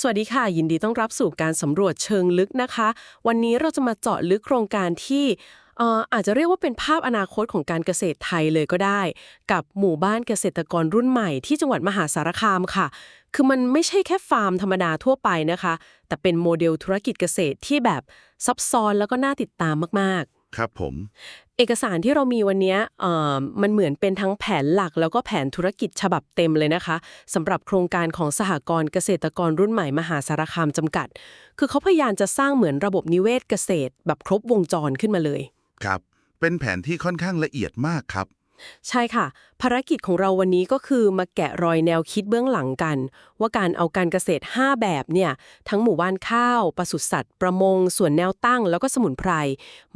สวัสดีค่ะ ยินดีต้อนรับสู่การสำรวจเชิงลึกนะคะ วันนี้เราจะมาเจาะลึกโครงการที่เอ่ออาจจะเรียกว่าเป็นภาพอนาคตของการเกษตรไทยเลยก็ได้ กับหมู่บ้านเกษตรกรรุ่นใหม่ที่จังหวัดมหาสารคามค่ะ คือมันไม่ใช่แค่ฟาร์มธรรมดาทั่วไปนะคะ แต่เป็นโมเดลธุรกิจเกษตรที่แบบซับซ้อนแล้วก็น่าติดตามมากๆ ครับผม เอกสารที่เรามีวันนี้มันเหมือนเป็นทั้งแผนหลักแล้วก็แผนธุรกิจฉบับเต็มเลยนะคะสำหรับโครงการของสหกรณ์เกษตรกรรุ่นใหม่มหาสารคามจำกัด คือเขาพยายามจะสร้างเหมือนระบบนิเวศเกษตร แบบครบวงจรขึ้นมาเลย ครับ เป็นแผนที่ค่อนข้างละเอียดมากครับ ใช่ค่ะ ภารกิจของเราวันนี้ก็คือมาแกะรอยแนวคิดเบื้องหลังกัน ว่าการเอาการเกษตร 5 แบบเนี่ย ทั้งหมู่บ้านข้าว ปศุสัตว์ ประมง ส่วนแนวตั้ง แล้วก็สมุนไพร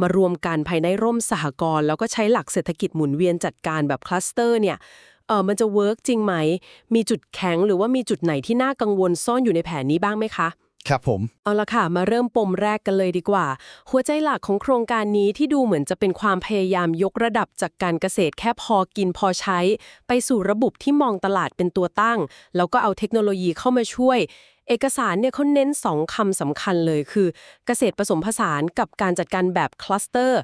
มารวมกันภายในร่มสหกรณ์แล้วก็ใช้หลักเศรษฐกิจหมุนเวียนจัดการแบบคลัสเตอร์เนี่ยเออมันจะเวิร์กจริงไหม มีจุดแข็งหรือว่ามีจุดไหนที่น่ากังวลซ่อนอยู่ในแผนนี้บ้างไหมคะ ครับผม เอาละค่ะ มาเริ่มปมแรกกันเลยดีกว่า หัวใจหลักของโครงการนี้ที่ดูเหมือนจะเป็นความพยายามยกระดับจากการเกษตรแค่พอกินพอใช้ ไปสู่ระบบที่มองตลาดเป็นตัวตั้ง แล้วก็เอาเทคโนโลยีเข้ามาช่วย เอกสารเนี่ยเขาเน้นสองคำสำคัญเลยคือ เกษตรผสมผสานกับการจัดการแบบคลัสเตอร์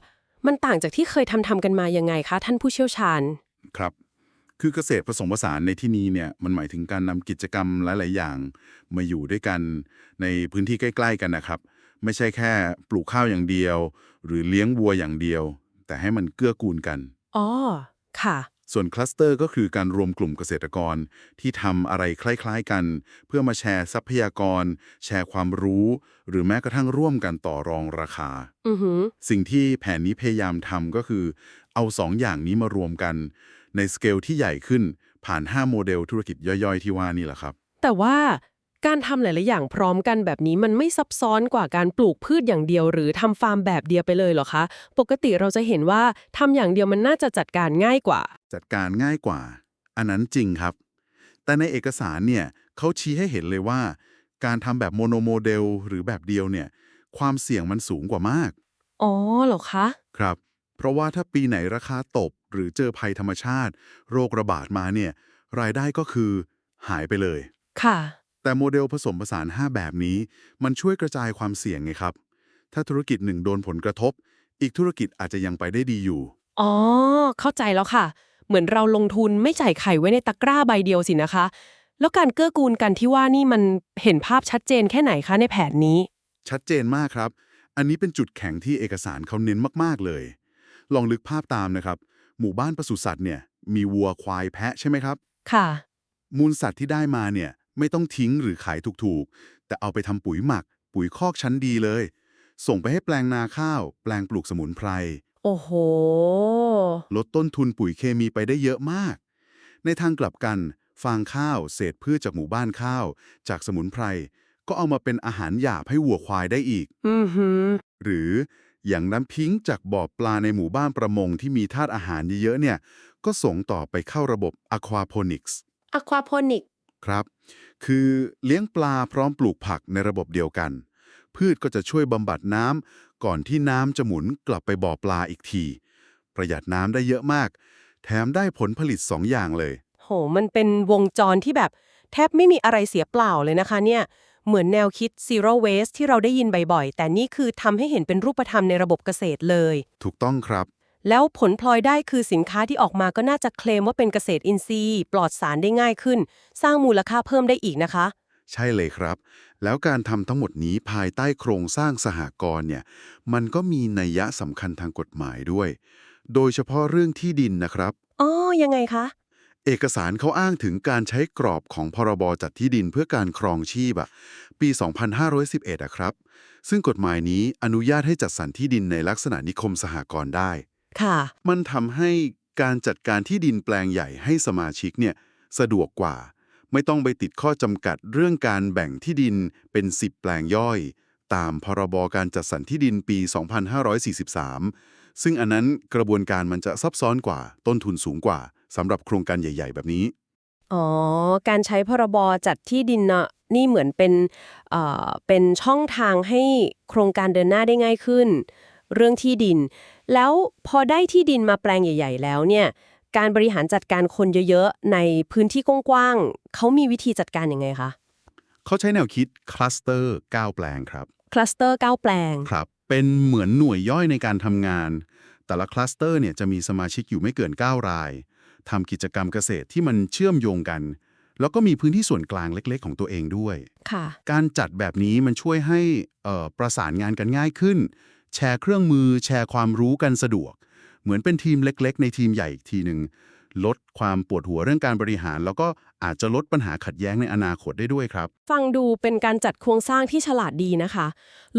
มันต่างจากที่เคยทำทำกันมายังไงคะ ท่านผู้เชี่ยวชาญ ครับ คือเกษตรผสมผสานในที่นี้เนี่ยมันหมายถึงการนำกิจกรรมหลาย ๆ อย่าง มาอยู่ด้วยกันในพื้นที่ใกล้ ๆ กันนะครับ ไม่ใช่แค่ปลูกข้าวอย่างเดียว หรือเลี้ยงวัวอย่างเดียว แต่ให้มันเกื้อกูลกันอ๋อค่ะ ส่วนคลัสเตอร์ก็คือการรวมกลุ่มเกษตรกรที่ทำอะไรคล้าย ๆ กัน เพื่อมาแชร์ทรัพยากร แชร์ความรู้ หรือแม้กระทั่งร่วมกันต่อรองราคาอือหือสิ่งที่แผนนี้พยายามทำก็คือ เอาสองอย่างนี้มารวมกัน ในสเกลที่ใหญ่ขึ้นผ่าน 5 โมเดลธุรกิจย่อยๆ ที่ว่านี่แหละครับ แต่ว่าการทำหลาย ๆ อย่างพร้อมกันแบบนี้มันไม่ซับซ้อนกว่าการปลูกพืชอย่างเดียว หรือทำฟาร์มแบบเดียวไปเลยเหรอคะ ปกติเราจะเห็นว่าทำอย่างเดียวมันน่าจะจัดการง่ายกว่า จัดการง่ายกว่า อันนั้นจริงครับ แต่ในเอกสารเนี่ยเขาชี้ให้เห็นเลยว่า การทำแบบโมโนโมเดลหรือแบบเดียวเนี่ยความเสี่ยงมันสูงกว่ามาก อ๋อเหรอคะ ครับ เพราะว่าถ้าปีไหนราคาตก หรือเจอภัยธรรมชาติ โรคระบาดมาเนี่ยรายได้ก็คือหายไปเลย ค่ะ แต่โมเดลผสมผสาน 5 แบบนี้ มันช่วยกระจายความเสี่ยงไงครับ ถ้าธุรกิจหนึ่งโดนผลกระทบ อีกธุรกิจอาจจะยังไปได้ดีอยู่ อ๋อ เข้าใจแล้วค่ะ เหมือนเราลงทุนไม่จ่ายไข่ไว้ในตะกร้าใบเดียวสินะคะ แล้วการเกื้อกูลกันที่ว่านี่มันเห็นภาพชัดเจนแค่ไหนคะในแผนนี้ ชัดเจนมากครับ อันนี้เป็นจุดแข็งที่เอกสารเขาเน้นมากๆเลย ลองลึกภาพตามนะครับ หมู่บ้านปศุสัตว์เนี่ยมีวัวควายแพะใช่ไหมครับ ค่ะ มูลสัตว์ที่ได้มาเนี่ยไม่ต้องทิ้งหรือขายถูกๆ แต่เอาไปทำปุ๋ยหมัก ปุ๋ยคอกชั้นดีเลย ส่งไปให้แปลงนาข้าว แปลงปลูกสมุนไพร โอ้โห ลดต้นทุนปุ๋ยเคมีไปได้เยอะมาก ในทางกลับกันฟางข้าว เศษพืชจากหมู่บ้านข้าว จากสมุนไพร ก็เอามาเป็นอาหารหยาบให้วัวควายได้อีก อือหือ หรือ อย่างน้ำพิงค์จากบ่อปลาในหมู่บ้านประมงที่มีธาตุอาหารเยอะๆเนี่ย ก็ส่งต่อไปเข้าระบบ aquaponics อะควาโพนิกครับ คือเลี้ยงปลาพร้อมปลูกผักในระบบเดียวกัน พืชก็จะช่วยบำบัดน้ำก่อนที่น้ำจะหมุนกลับไปบ่อปลาอีกที ประหยัดน้ำได้เยอะมาก แถมได้ผลผลิตสองอย่างเลย โห มันเป็นวงจรที่แบบแทบไม่มีอะไรเสียเปล่าเลยนะคะเนี่ย เหมือนแนวคิด zero waste ที่เราได้ยินบ่อยๆ แต่นี่คือทำให้เห็นเป็นรูปธรรมในระบบเกษตรเลย ถูกต้องครับ แล้วผลพลอยได้คือสินค้าที่ออกมาก็น่าจะเคลมว่าเป็นเกษตรอินทรีย์ ปลอดสารได้ง่ายขึ้น สร้างมูลค่าเพิ่มได้อีกนะคะ ใช่เลยครับ แล้วการทำทั้งหมดนี้ภายใต้โครงสร้างสหกรณ์เนี่ย มันก็มีนัยยะสำคัญทางกฎหมายด้วย โดยเฉพาะเรื่องที่ดินนะครับ อ๋อ ยังไงคะ เอกสารเขาอ้างถึงการใช้กรอบของพรบจัดที่ดินเพื่อการครองชีพอะปี 2511อะครับ ซึ่งกฎหมายนี้อนุญาตให้จัดสรรที่ดินในลักษณะนิคมสหกรณ์ได้ ค่ะ มันทำให้การจัดการที่ดินแปลงใหญ่ให้สมาชิกเนี่ยสะดวกกว่า ไม่ต้องไปติดข้อจำกัดเรื่องการแบ่งที่ดินเป็น 10 แปลงย่อย ตามพรบการจัดสรรที่ดินปี 2543 ซึ่งอันนั้นกระบวนการมันจะซับซ้อนกว่าต้นทุนสูงกว่า สำหรับโครงการใหญ่ ๆ แบบนี้ อ๋อ การใช้พรบจัดที่ดินน่ะนี่เหมือนเป็นเอ่อเป็นช่องทางให้โครงการเดินหน้าได้ง่ายขึ้น เรื่องที่ดิน แล้วพอได้ที่ดินมาแปลงใหญ่ ๆ แล้วเนี่ยการบริหารจัดการคนเยอะๆ ในพื้นที่กว้างๆเขามีวิธีจัดการยังไงคะเขาใช้แนวคิดคลัสเตอร์9แปลงครับคลัสเตอร์9แปลงครับเป็นเหมือนหน่วยย่อยในการทำงาน แต่ละคลัสเตอร์เนี่ยจะมีสมาชิกอยู่ไม่เกิน 9 ราย ทำกิจกรรมเกษตรที่มันเชื่อมโยงกัน แล้วก็มีพื้นที่ส่วนกลางเล็ก ๆ ของตัวเองด้วยค่ะการจัดแบบนี้มันช่วยให้เอ่อประสานงานกันง่ายขึ้น แชร์เครื่องมือ แชร์ความรู้กันสะดวก เหมือนเป็นทีมเล็ก ๆ ในทีมใหญ่อีกทีหนึ่ง ลดความปวดหัวเรื่องการบริหาร แล้วก็อาจจะลดปัญหาขัดแย้งในอนาคตได้ด้วยครับ ฟังดูเป็นการจัดโครงสร้างที่ฉลาดดีนะคะ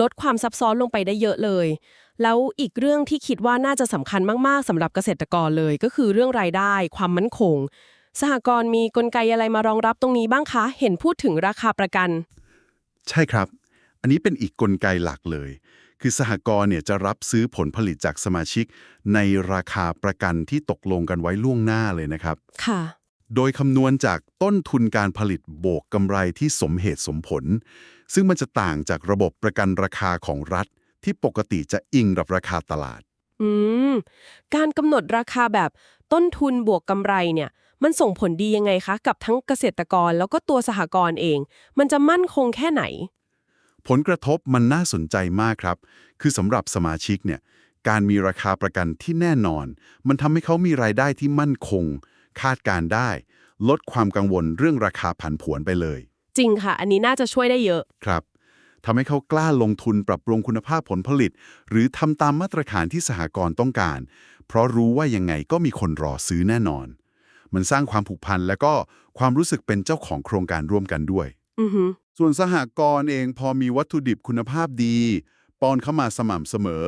ลดความซับซ้อนลงไปได้เยอะเลย แล้วอีกเรื่องที่คิดว่าน่าจะสำคัญมากๆสำหรับเกษตรกรเลย ก็คือเรื่องรายได้ ความมั่นคง สหกรณ์มีกลไกอะไรมารองรับตรงนี้บ้างคะ เห็นพูดถึงราคาประกัน ใช่ครับ อันนี้เป็นอีกกลไกหลักเลย คือสหกรณ์เนี่ยจะรับซื้อผลผลิตจากสมาชิก ในราคาประกันที่ตกลงกันไว้ล่วงหน้าเลยนะครับ ค่ะ โดยคำนวณจากต้นทุนการผลิตโบกกำไรที่สมเหตุสมผล ซึ่งมันจะต่างจากระบบประกันราคาของรัฐ ที่ปกติจะอิงกับราคาตลาด อืม การกำหนดราคาแบบต้นทุนบวกกำไรเนี่ย มันส่งผลดียังไงคะ กับทั้งเกษตรกรแล้วก็ตัวสหกรณ์เอง มันจะมั่นคงแค่ไหน ผลกระทบมันน่าสนใจมากครับ คือสำหรับสมาชิกเนี่ย การมีราคาประกันที่แน่นอน มันทำให้เขามีรายได้ที่มั่นคง คาดการได้ ลดความกังวลเรื่องราคาผันผวนไปเลย จริงค่ะ อันนี้น่าจะช่วยได้เยอะ ครับทำให้เขากล้าลงทุนปรับปรุงคุณภาพผลผลิต หรือทำตามมาตรฐานที่สหกรณ์ต้องการ เพราะรู้ว่ายังไงก็มีคนรอซื้อแน่นอน มันสร้างความผูกพันและก็ความรู้สึกเป็นเจ้าของโครงการร่วมกันด้วย อือฮึส่วนสหกรณ์เองพอมีวัตถุดิบคุณภาพดี ปอนเข้ามาสม่ำเสมอ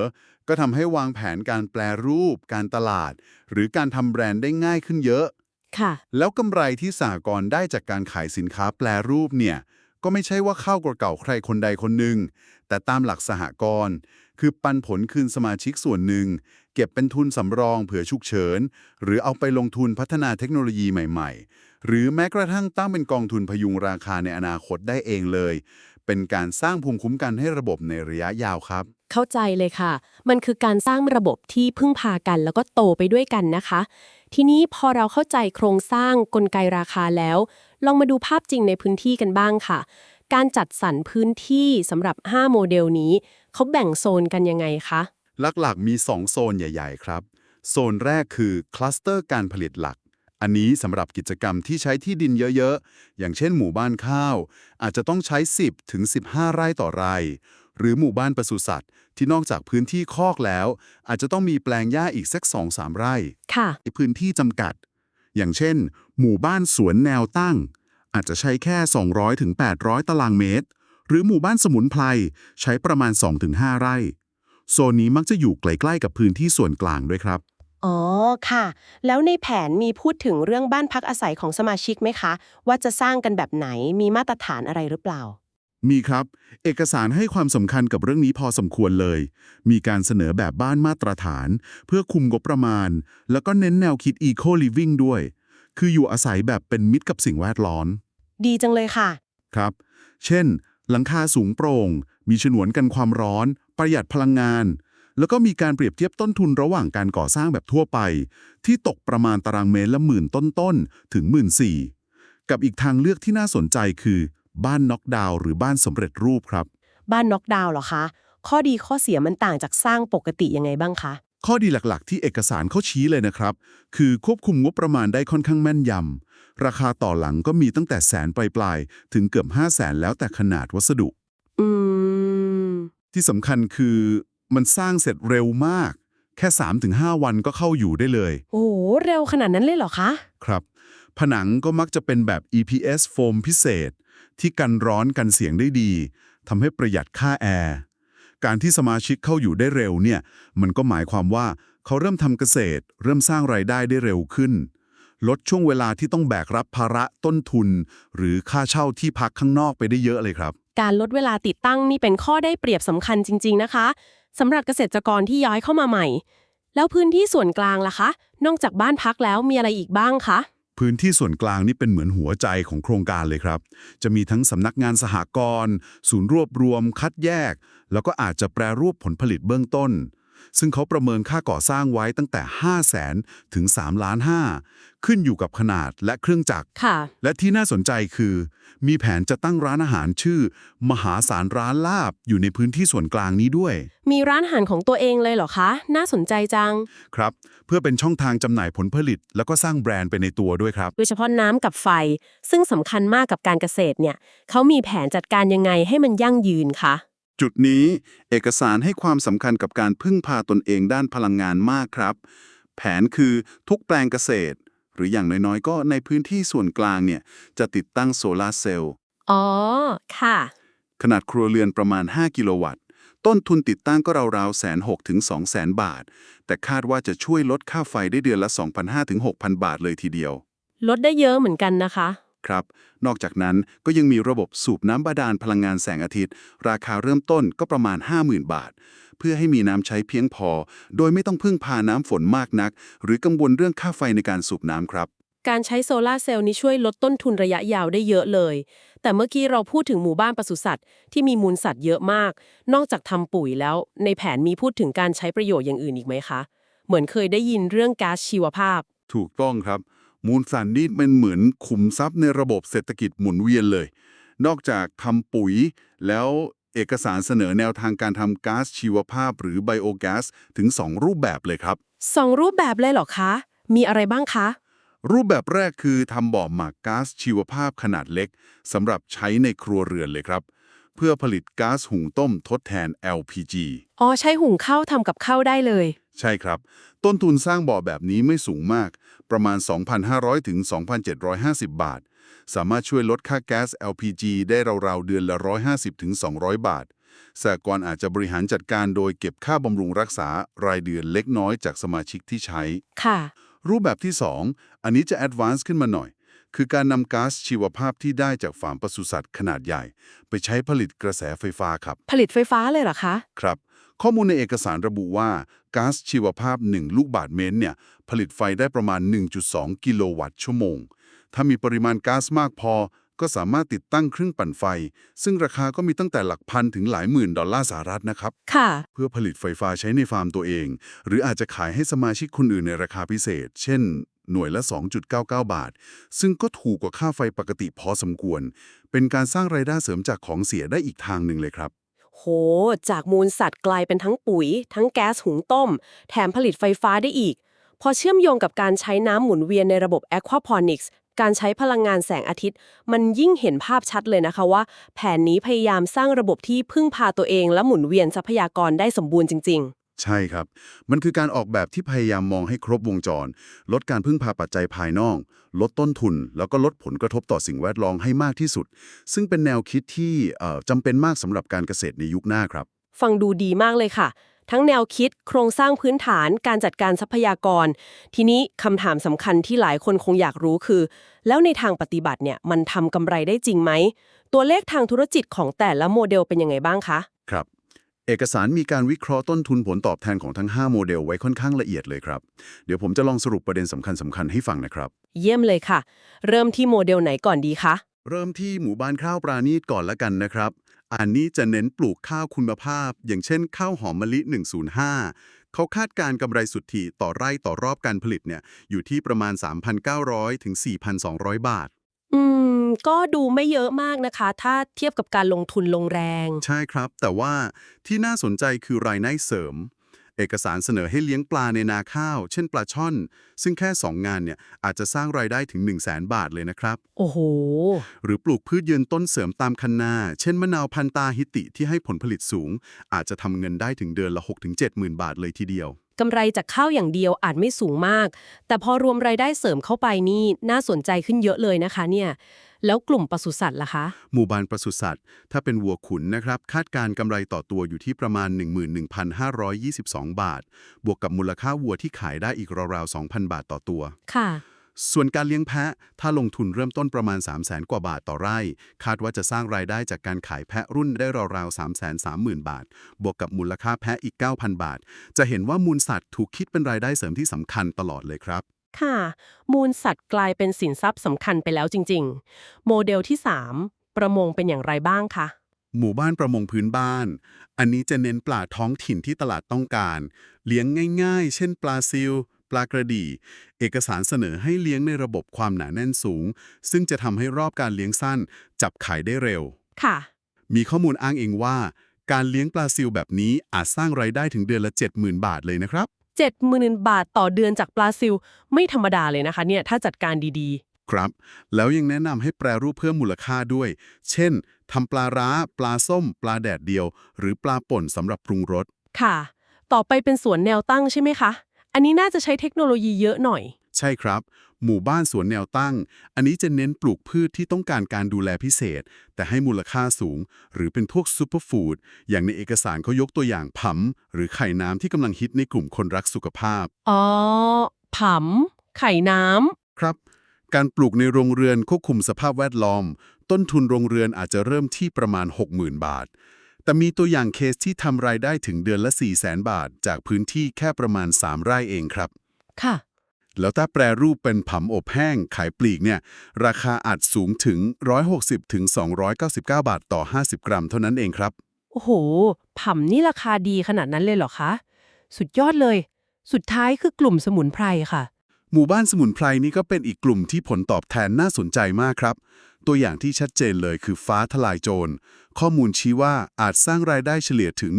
ก็ทำให้วางแผนการแปลรูป การตลาด หรือการทำแบรนด์ได้ง่ายขึ้นเยอะ ค่ะ แล้วกำไรที่สหกรณ์ได้จากการขายสินค้าแปลรูปเนี่ย ก็ไม่ใช่ว่าเข้ากระเก่าใครคนใดคนหนึ่ง แต่ตามหลักสหกรณ์คือปันผลคืนสมาชิกส่วนหนึ่ง เก็บเป็นทุนสำรองเผื่อฉุกเฉิน หรือเอาไปลงทุนพัฒนาเทคโนโลยีใหม่ ๆ หรือแม้กระทั่งตั้งเป็นกองทุนพยุงราคาในอนาคตได้เองเลย เป็นการสร้างภูมิคุ้มกันให้ระบบในระยะยาวครับ เข้าใจเลยค่ะ มันคือการสร้างระบบที่พึ่งพากันแล้วก็โตไปด้วยกันนะคะ ทีนี้พอเราเข้าใจโครงสร้างกลไกราคาแล้ว ลองมาดูภาพจริงในพื้นที่กันบ้างค่ะ การจัดสรรพื้นที่สำหรับ 5 โมเดลนี้เขาแบ่งโซนกันยังไงคะหลักๆมี 2 โซนใหญ่ ๆ ครับ โซนแรกคือคลัสเตอร์การผลิตหลัก อันนี้สำหรับกิจกรรมที่ใช้ที่ดินเยอะๆ อย่างเช่นหมู่บ้านข้าว อาจจะต้องใช้ 10 ถึง 15 ไร่ต่อไร่ หรือหมู่บ้านปศุสัตว์ ที่นอกจากพื้นที่คอกแล้ว อาจจะต้องมีแปลงหญ้าอีกสัก 2-3 ไร่ค่ะพื้นที่จำกัด อย่างเช่น หมู่บ้านสวนแนวตั้ง อาจจะใช้แค่ 200ถึง800 ตารางเมตร หรือหมู่บ้านสมุนไพรใช้ประมาณ 2-5 ไร่ โซนนี้มักจะอยู่ใกล้ๆกับพื้นที่ส่วนกลางด้วยครับ อ๋อค่ะ แล้วในแผนมีพูดถึงเรื่องบ้านพักอาศัยของสมาชิกไหมคะ ว่าจะสร้างกันแบบไหนมีมาตรฐานอะไรหรือเปล่า มีครับ เอกสารให้ความสำคัญกับเรื่องนี้พอสมควรเลย มีการเสนอแบบบ้านมาตรฐาน เพื่อคุมงบประมาณ แล้วก็เน้นแนวคิด Eco Living ด้วย คืออยู่อาศัยแบบเป็นมิตรกับสิ่งแวดล้อม ดีจังเลยค่ะ ครับ เช่น หลังคาสูงโปร่ง มีฉนวนกันความร้อน ประหยัดพลังงาน แล้วก็มีการเปรียบเทียบต้นทุนระหว่างการก่อสร้างแบบทั่วไป ที่ตกประมาณตารางเมตรละหมื่นต้นๆถึงหมื่นสี่กับอีกทางเลือกที่น่าสนใจคือ บ้านน็อกดาวน์หรือบ้านสำเร็จรูปครับ บ้านน็อกดาวน์เหรอคะ ข้อดีข้อเสียมันต่างจากสร้างปกติยังไงบ้างคะ ข้อดีหลักๆ ที่เอกสารเขาชี้เลยนะครับ คือควบคุมงบประมาณได้ค่อนข้างแม่นยำราคาต่อหลังก็มีตั้งแต่แสนปลายๆถึงเกือบ5 0 0แสนแล้วแต่ขนาดวัสดุ อืม ที่สำคัญคือ มันสร้างเสร็จเร็วมาก แค่ 3-5 วันก็เข้าอยู่ได้เลย โอ้โหเร็วขนาดนั้นเลยเหรอคะ ครับ ผนังก็มักจะเป็นแบบ EPS โฟมพิเศษ ที่กันร้อนกันเสียงได้ดีทำให้ประหยัดค่าแอร์ การที่สมาชิกเข้าอยู่ได้เร็วเนี่ย มันก็หมายความว่าเขาเริ่มทำเกษตร เริ่มสร้างรายได้ได้เร็วขึ้น ลดช่วงเวลาที่ต้องแบกรับภาระต้นทุน หรือค่าเช่าที่พักข้างนอกไปได้เยอะเลยครับ การลดเวลาติดตั้งนี่เป็นข้อได้เปรียบสำคัญจริง ๆ นะคะ สำหรับเกษตรกรที่ย้ายเข้ามาใหม่ แล้วพื้นที่ส่วนกลางล่ะคะ นอกจากบ้านพักแล้วมีอะไรอีกบ้างคะ พื้นที่ส่วนกลางนี่เป็นเหมือนหัวใจของโครงการเลยครับ จะมีทั้งสำนักงานสหกรณ์ศูนย์รวบรวม คัดแยก แล้วก็อาจจะแปรรูปผลผลิตเบื้องต้น ซึ่งเขาประเมินค่าก่อสร้างไว้ตั้งแต่ 5 0 0แสนถึง3ล้าน5ขึ้นอยู่กับขนาดและเครื่องจักร ค่ะ และที่น่าสนใจคือ มีแผนจะตั้งร้านอาหารชื่อ มหาสารร้านลาบอยู่ในพื้นที่ส่วนกลางนี้ด้วย มีร้านอาหารของตัวเองเลยเหรอคะ น่าสนใจจัง ครับ เพื่อเป็นช่องทางจำหน่ายผลผลิต แล้วก็สร้างแบรนด์ไปในตัวด้วยครับ โดยเฉพาะน้ำกับไฟ ซึ่งสำคัญมากกับการเกษตรเนี่ย เขามีแผนจัดการยังไงให้มันยั่งยืนคะ จุดนี้เอกสารให้ความสำคัญกับการพึ่งพาตนเองด้านพลังงานมากครับ แผนคือทุกแปลงเกษตร หรืออย่างน้อยๆ ก็ในพื้นที่ส่วนกลางเนี่ย จะติดตั้งโซลาร์เซลล์ อ๋อ ค่ะ ขนาดครัวเรือนประมาณ 5 กิโลวัตต์ ต้นทุนติดตั้งก็ราวๆแสนหถึง2แสนบาท แต่คาดว่าจะช่วยลดค่าไฟได้เดือนละ 2,500ถึง6,000 บาทเลยทีเดียว ลดได้เยอะเหมือนกันนะคะ ครับ นอกจากนั้นก็ยังมีระบบสูบน้ำบาดาลพลังงานแสงอาทิตย์ ราคาเริ่มต้นก็ประมาณ 50,000 บาท เพื่อให้มีน้ำใช้เพียงพอ โดยไม่ต้องพึ่งพาน้ำฝนมากนัก หรือกังวลเรื่องค่าไฟในการสูบน้ำครับ การใช้โซลาร์เซลล์นี้ช่วยลดต้นทุนระยะยาวได้เยอะเลย แต่เมื่อกี้เราพูดถึงหมู่บ้านปศุสัตว์ที่มีมูลสัตว์เยอะมาก นอกจากทำปุ๋ยแล้ว ในแผนมีพูดถึงการใช้ประโยชน์อย่างอื่นอีกไหมคะ เหมือนเคยได้ยินเรื่องก๊าซชีวภาพ ถูกต้องครับ มูลสัตว์นี่เป็นเหมือนขุมทรัพย์ในระบบเศรษฐกิจหมุนเวียนเลย นอกจากทำปุ๋ยแล้วเอกสารเสนอแนวทางการทำก๊าซชีวภาพหรือไบโอแก๊สถึง 2 รูปแบบเลยครับสองรูปแบบเลยเหรอคะ มีอะไรบ้างคะ รูปแบบแรกคือทำบ่อหมักก๊าซชีวภาพขนาดเล็กสำหรับใช้ในครัวเรือนเลยครับ เพื่อผลิตก๊าซหุงต้มทดแทน LPG อ๋อ ใช้หุงข้าวทำกับข้าวได้เลย ใช่ครับ ต้นทุนสร้างบ่อแบบนี้ไม่สูงมาก ประมาณ 2,500 ถึง 2,750 บาท สามารถช่วยลดค่าแก๊ส LPG ได้ราวๆเดือนละ 150 ถึง 200 บาทสหกรณ์อาจจะบริหารจัดการโดยเก็บค่าบำรุงรักษารายเดือนเล็กน้อยจากสมาชิกที่ใช้ ค่ะ รูปแบบที่ 2 อันนี้จะแอดวานซ์ขึ้นมาหน่อย คือการนำก๊าซชีวภาพที่ได้จากฟาร์มปศุสัตว์ขนาดใหญ่ ไปใช้ผลิตกระแสไฟฟ้าครับ ผลิตไฟฟ้าเลยเหรอคะ ครับ ข้อมูลในเอกสารระบุว่าก๊าซชีวภาพ 1 ลูกบาศก์เมตรเนี่ยผลิตไฟได้ประมาณ 1.2 กิโลวัตต์ชั่วโมง ถ้ามีปริมาณก๊าซมากพอ ก็สามารถติดตั้งเครื่องปั่นไฟ ซึ่งราคาก็มีตั้งแต่หลักพันถึงหลายหมื่นดอลลาร์สหรัฐนะครับ ค่ะ เพื่อผลิตไฟฟ้าใช้ในฟาร์มตัวเอง หรืออาจจะขายให้สมาชิกคนอื่นในราคาพิเศษ เช่น หน่วยละ 2.99 บาท ซึ่งก็ถูกกว่าค่าไฟปกติพอสมควร เป็นการสร้างรายได้เสริมจากของเสียได้อีกทางหนึ่งเลยครับ โห จากมูลสัตว์กลายเป็นทั้งปุ๋ย ทั้งแก๊สหุงต้ม แถมผลิตไฟฟ้าได้อีก พอเชื่อมโยงกับการใช้น้ำหมุนเวียนในระบบแอควาพอนิกส์การใช้พลังงานแสงอาทิตย์ มันยิ่งเห็นภาพชัดเลยนะคะว่า แผนนี้พยายามสร้างระบบที่พึ่งพาตัวเองและหมุนเวียนทรัพยากรได้สมบูรณ์จริง ใช่ครับ มันคือการออกแบบที่พยายามมองให้ครบวงจร ลดการพึ่งพาปัจจัยภายนอก ลดต้นทุน แล้วก็ลดผลกระทบต่อสิ่งแวดล้อมให้มากที่สุด ซึ่งเป็นแนวคิดที่เอ่อจำเป็นมากสำหรับการเกษตรในยุคหน้าครับๆฟังดูดีมากเลยค่ะ ทั้งแนวคิด โครงสร้างพื้นฐาน การจัดการทรัพยากร ทีนี้คำถามสำคัญที่หลายคนคงอยากรู้คือ แล้วในทางปฏิบัติเนี่ยมันทำกำไรได้จริงไหม ตัวเลขทางธุรกิจของแต่ละโมเดลเป็นยังไงบ้างคะ ครับ เอกสารมีการวิเคราะห์ต้นทุนผลตอบแทนของทั้ง 5 โมเดลไว้ค่อนข้างละเอียดเลยครับ เดี๋ยวผมจะลองสรุปประเด็นสำคัญสคัญๆให้ฟังนะครับ เยี่ยมเลยค่ะ เริ่มที่โมเดลไหนก่อนดีคะ เริ่มที่หมู่บ้านข้าวปราณีตก่อนละกันนะครับ อันนี้จะเน้นปลูกข้าวคุณภาพ อย่างเช่น ข้าวหอมมะลิ 105 เขาคาดการณ์กำไรสุทธิต่อไร่ต่อรอบการผลิตเนี่ยอยู่ที่ประมาณ 3,900ถึง4,200 บาท อืม ก็ดูไม่เยอะมากนะคะ ถ้าเทียบกับการลงทุนลงแรง ใช่ครับ แต่ว่าที่น่าสนใจคือรายได้เสริม เอกสารเสนอให้เลี้ยงปลาในนาข้าว เช่นปลาช่อน ซึ่งแค่ 2 งานเนี่ยอาจจะสร้างรายได้ถึง 1 0 0 0 0แบาทเลยนะครับ โอ้โห หรือปลูกพืชยืนต้นเสริมตามคันนา เช่นมะนาวพันตาฮิติที่ให้ผลผลิตสูง อาจจะทำเงินได้ถึงเดือนละ 6-7หมื่นบาทเลยทีเดียว กำไรจากข้าวอย่างเดียวอาจไม่สูงมาก แต่พอรวมรายได้เสริมเข้าไปนี่น่าสนใจขึ้นเยอะเลยนะคะเนี่ยแล้วกลุ่มปศุสัตว์ล่ะคะ หมู่บ้านปศุสัตว์ ถ้าเป็นวัวขุนนะครับ คาดการณ์กำไรต่อตัวอยู่ที่ประมาณ 11,522 บาท บวกกับมูลค่าวัวที่ขายได้อีกราวๆ 2,000 บาทต่อตัว ค่ะ ส่วนการเลี้ยงแพะ ถ้าลงทุนเริ่มต้นประมาณ 3 0 0แสนกว่าบาทต่อไร่ คาดว่าจะสร้างรายได้จากการขายแพะรุ่นได้ราวๆ 3 3 0 0 0 0 บาท บวกกับมูลค่าแพะอีก 9,000 บาท จะเห็นว่ามูลสัตว์ถูกคิดเป็นรายได้เสริมที่สำคัญตลอดเลยครับ ค่ะ มูลสัตว์กลายเป็นสินทรัพย์สำคัญไปแล้วจริง ๆ โมเดลที่ 3 ประมงเป็นอย่างไรบ้างคะหมู่บ้านประมงพื้นบ้าน อันนี้จะเน้นปลาท้องถิ่นที่ตลาดต้องการ เลี้ยงง่าย ๆ เช่น ปลาซิล ปลากระดีเอกสารเสนอให้เลี้ยงในระบบความหนาแน่นสูง ซึ่งจะทำให้รอบการเลี้ยงสั้น จับขายได้เร็ว ค่ะ มีข้อมูลอ้างเองว่า การเลี้ยงปลาซิลแบบนี้อาจสร้างไรายได้ถึงเดือนละ 70,000 บาทเลยนะครับ 70,000 บาทต่อเดือนจากปลาซิล ไม่ธรรมดาเลยนะคะเนี่ยถ้าจัดการดีครับ แล้วยังแนะนำให้แปรรูปเพิ่มมูลค่าด้วย เช่นทำปลาร้า ปลาส้ม ปลาแดดเดียว หรือปลาป่นสำหรับปรุงรสๆค่ะ ต่อไปเป็นสวนแนวตั้งใช่ไหมคะ อันนี้น่าจะใช้เทคโนโลยีเยอะหน่อย ใช่ครับ หมู่บ้านสวนแนวตั้ง อันนี้จะเน้นปลูกพืชที่ต้องการการดูแลพิเศษ แต่ให้มูลค่าสูง หรือเป็นพวกซูเปอร์ฟู้ดอย่างในเอกสารเขายกตัวอย่างผำหรือไข่น้ำที่กำลังฮิตในกลุ่มคนรักสุขภาพ อ๋อผำไข่น้ำครับ การปลูกในโรงเรือนควบคุมสภาพแวดล้อม ต้นทุนโรงเรือนอาจจะเริ่มที่ประมาณ 60,000 บาท แต่มีตัวอย่างเคสที่ทำรายได้ถึงเดือนละ 400,000บาท จากพื้นที่แค่ประมาณ 3 ไร่เองครับ ค่ะ แล้วถ้าแปรรูปเป็นผำอบแห้งขายปลีกเนี่ย ราคาอาจสูงถึง 160ถึง299 บาทต่อ 50 กรัมเท่านั้นเองครับ โอ้โหผำนี่ราคาดีขนาดนั้นเลยเหรอคะ สุดยอดเลย สุดท้ายคือกลุ่มสมุนไพรค่ะ หมู่บ้านสมุนไพรนี่ก็เป็นอีกกลุ่มที่ผลตอบแทนน่าสนใจมากครับ ตัวอย่างที่ชัดเจนเลยคือฟ้าทลายโจร ข้อมูลชี้ว่าอาจสร้างรายได้เฉลี่ยถึง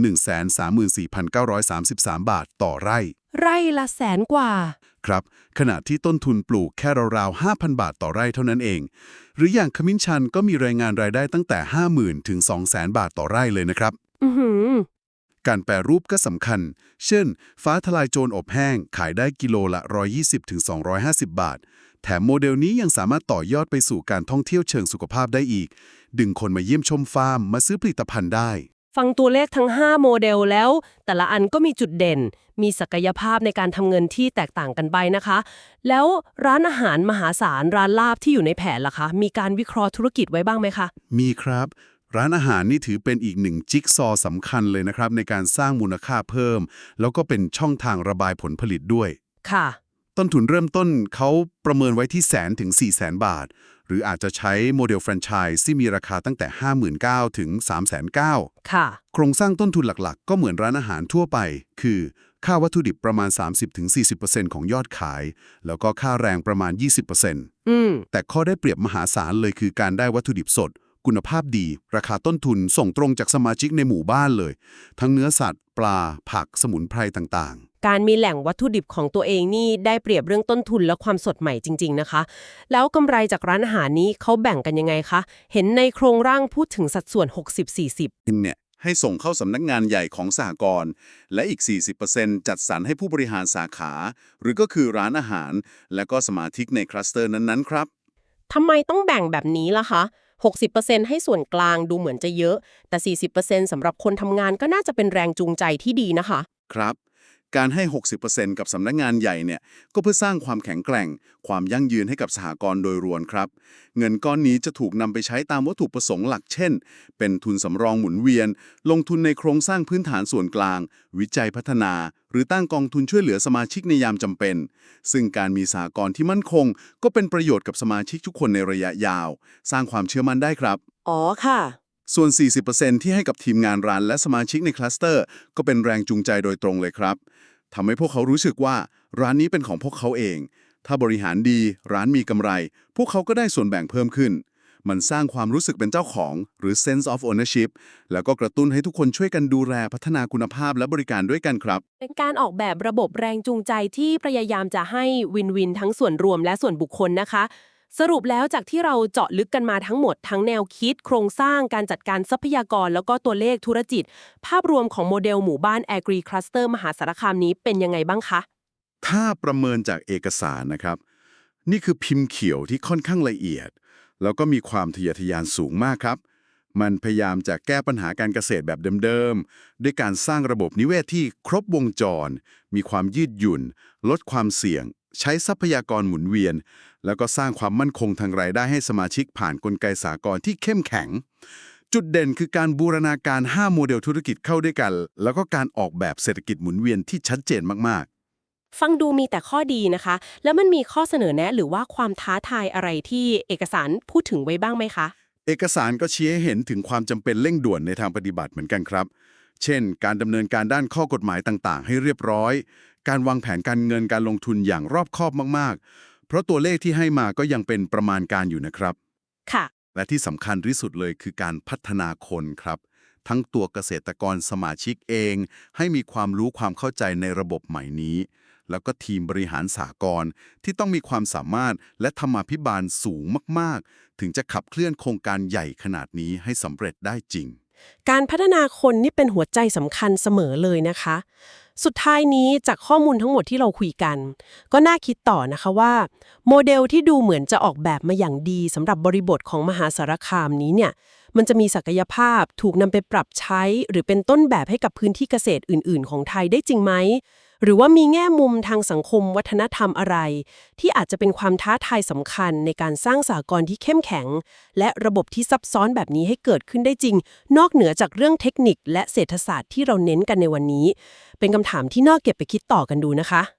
134,933 บาทต่อไร่ ไร่ละแสนกว่า ครับ ขณะที่ต้นทุนปลูกแค่ราวๆ 5,000 บาทต่อไร่เท่านั้นเอง หรืออย่างขมิ้นชันก็มีรายงานรายได้ตั้งแต่ 50,000 ถึง 200,000 บาทต่อไร่เลยนะครับ อือหือ การแปรรูปก็สำคัญ เช่น ฟ้าทลายโจรอบแห้ง ขายได้กิโลละ 120-250 บาท แถมโมเดลนี้ยังสามารถต่อยอดไปสู่การท่องเที่ยวเชิงสุขภาพได้อีก ดึงคนมาเยี่ยมชมฟาร์ม มาซื้อผลิตภัณฑ์ได้ ฟังตัวเลขทั้ง 5 โมเดลแล้ว แต่ละอันก็มีจุดเด่น มีศักยภาพในการทำเงินที่แตกต่างกันไปนะคะ แล้วร้านอาหารมหาศาลร้านลาบที่อยู่ในแผนล่ะคะ มีการวิเคราะห์ธุรกิจไว้บ้างไหมคะ มีครับ ร้านอาหารนี่ถือเป็นอีกหนึ่งจิ๊กซอว์สำคัญเลยนะครับ ในการสร้างมูลค่าเพิ่ม แล้วก็เป็นช่องทางระบายผลผลิตด้วย ค่ะ ต้นทุนเริ่มต้นเขาประเมินไว้ที่แสนถึง 4 0 0แสนบาท หรืออาจจะใช้โมเดลแฟรนไชส์ที่มีราคาตั้งแต่ 59,000 ถึง 309,000ค่ะ โครงสร้างต้นทุนหลักๆ ก็เหมือนร้านอาหารทั่วไป คือค่าวัตถุดิบประมาณ 30-40%ของยอดขาย แล้วก็ค่าแรงประมาณ 20%อืมแต่ข้อได้เปรียบมหาศาลเลยคือการได้วัตถุดิบสด คุณภาพดี ราคาต้นทุนส่งตรงจากสมาชิกในหมู่บ้านเลย ทั้งเนื้อสัตว์ ปลา ผักสมุนไพรต่างการมีแหล่งวัตถุดิบของตัวเองนี่ได้เปรียบเรื่องต้นทุนและความสดใหม่จริง ๆนะคะ แล้วกำไรจากร้านอาหารนี้เขาแบ่งกันยังไงคะ เห็นในโครงร่างพูดถึงสัดส่วน 60-40ๆเนี่ยให้ส่งเข้าสำนักงานใหญ่ของสหกรณ์และอีก 40%จัดสรรให้ผู้บริหารสาขา หรือก็คือร้านอาหาร และก็สมาชิกในคลัสเตอร์นั้นๆ ครับทำไมต้องแบ่งแบบนี้ล่ะคะ 60%ให้ส่วนกลางดูเหมือนจะเยอะ แต่ 40%สำหรับคนทำงานก็น่าจะเป็นแรงจูงใจที่ดีนะคะ ครับ การให้ 60%กับสำนักงานใหญ่เนี่ยก็เพื่อสร้างความแข็งแกร่ง ความยั่งยืนให้กับสหกรณ์โดยรวมครับ เงินก้อนนี้จะถูกนำไปใช้ตามวัตถุประสงค์หลักเช่น เป็นทุนสำรองหมุนเวียน ลงทุนในโครงสร้างพื้นฐานส่วนกลาง วิจัยพัฒนา หรือตั้งกองทุนช่วยเหลือสมาชิกในยามจำเป็น ซึ่งการมีสหกรณ์ที่มั่นคง ก็เป็นประโยชน์กับสมาชิกทุกคนในระยะยาว สร้างความเชื่อมั่นได้ครับ อ๋อค่ะ ส่วน 40%ที่ให้กับทีมงานร้านและสมาชิกในคลัสเตอร์ ก็เป็นแรงจูงใจโดยตรงเลยครับทำให้พวกเขารู้สึกว่าร้านนี้เป็นของพวกเขาเอง ถ้าบริหารดีร้านมีกำไร พวกเขาก็ได้ส่วนแบ่งเพิ่มขึ้น มันสร้างความรู้สึกเป็นเจ้าของ หรือ sense of ownership แล้วก็กระตุ้นให้ทุกคนช่วยกันดูแลพัฒนาคุณภาพและบริการด้วยกันครับ เป็นการออกแบบระบบแรงจูงใจที่พยายามจะให้วินวินทั้งส่วนรวมและส่วนบุคคลนะคะ สรุปแล้วจากที่เราเจาะลึกกันมาทั้งหมด ทั้งแนวคิด โครงสร้างการจัดการทรัพยากรแล้วก็ตัวเลขธุรกิจ ภาพรวมของโมเดลหมู่บ้าน Agri Cluster มหาสารคามนี้เป็นยังไงบ้างคะ ถ้าประเมินจากเอกสารนะครับ นี่คือพิมพ์เขียวที่ค่อนข้างละเอียด แล้วก็มีความทะเยอทะยานสูงมากครับ มันพยายามจะแก้ปัญหาการเกษตรแบบเดิมๆด้วยการสร้างระบบนิเวศที่ครบวงจร มีความยืดหยุ่น ลดความเสี่ยง ใช้ทรัพยากรหมุนเวียน แล้วก็สร้างความมั่นคงทางรายได้ให้สมาชิกผ่านกลไกสากลที่เข้มแข็ง จุดเด่นคือการบูรณาการ 5 โมเดลธุรกิจเข้าด้วยกัน แล้วก็การออกแบบเศรษฐกิจหมุนเวียนที่ชัดเจนมากๆฟังดูมีแต่ข้อดีนะคะ แล้วมันมีข้อเสนอแนะหรือว่าความท้าทายอะไรที่เอกสารพูดถึงไว้บ้างไหมคะ เอกสารก็ชี้ให้เห็นถึงความจำเป็นเร่งด่วนในทางปฏิบัติเหมือนกันครับ เช่น การดำเนินการด้านข้อกฎหมายต่างๆ ให้เรียบร้อย การวางแผนการเงินการลงทุนอย่างรอบคอบมากๆ เพราะตัวเลขที่ให้มาก็ยังเป็นประมาณการอยู่นะครับ ค่ะ และที่สำคัญที่สุดเลยคือการพัฒนาคนครับ ทั้งตัวเกษตรกรสมาชิกเอง ให้มีความรู้ความเข้าใจในระบบใหม่นี้ แล้วก็ทีมบริหารสากลที่ต้องมีความสามารถและธรรมาภิบาลสูงมาก ๆ ถึงจะขับเคลื่อนโครงการใหญ่ขนาดนี้ให้สำเร็จได้จริง การพัฒนาคนนี่เป็นหัวใจสำคัญเสมอเลยนะคะ สุดท้ายนี้จากข้อมูลทั้งหมดที่เราคุยกัน ก็น่าคิดต่อนะคะว่า โมเดลที่ดูเหมือนจะออกแบบมาอย่างดีสำหรับบริบทของมหาสารคามนี้เนี่ยมันจะมีศักยภาพถูกนำไปปรับใช้ หรือเป็นต้นแบบให้กับพื้นที่เกษตรอื่น ๆ ของไทยได้จริงไหม หรือว่ามีแง่มุมทางสังคมวัฒนธรรมอะไร ที่อาจจะเป็นความท้าทายสำคัญในการสร้างสากลที่เข้มแข็ง และระบบที่ซับซ้อนแบบนี้ให้เกิดขึ้นได้จริง นอกเหนือจากเรื่องเทคนิคและเศรษฐศาสตร์ที่เราเน้นกันในวันนี้ เป็นคำถามที่น่าเก็บไปคิดต่อกันดูนะคะ